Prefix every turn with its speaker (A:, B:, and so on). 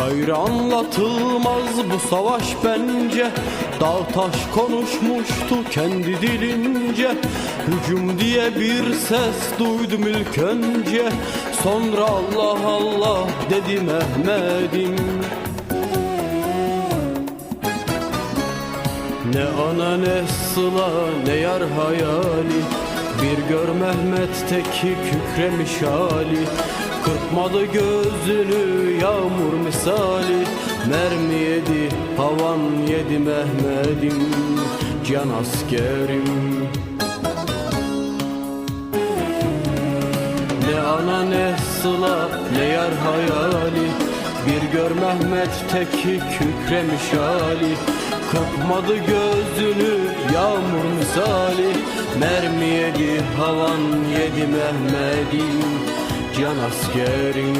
A: Gayrı anlatılmaz bu savaş bence. Dağ taş konuşmuştu kendi dilince. Hücum diye bir ses duydum ilk önce. Sonra Allah Allah dedi Mehmet'im. Ne ana ne sıla ne yar hayali Bir gör Mehmet teki kükremiş hali Kırpmadı gözünü yağmur misali. Mermi yedi havan yedi Mehmet'im Can askerim. Ne ana ne sıla ne yar hayali. Bir gör Mehmet teki kükremiş hali Kırpmadı gözünü yağmur misali. Mermi yedi havan yedi Mehmet'im Can askerim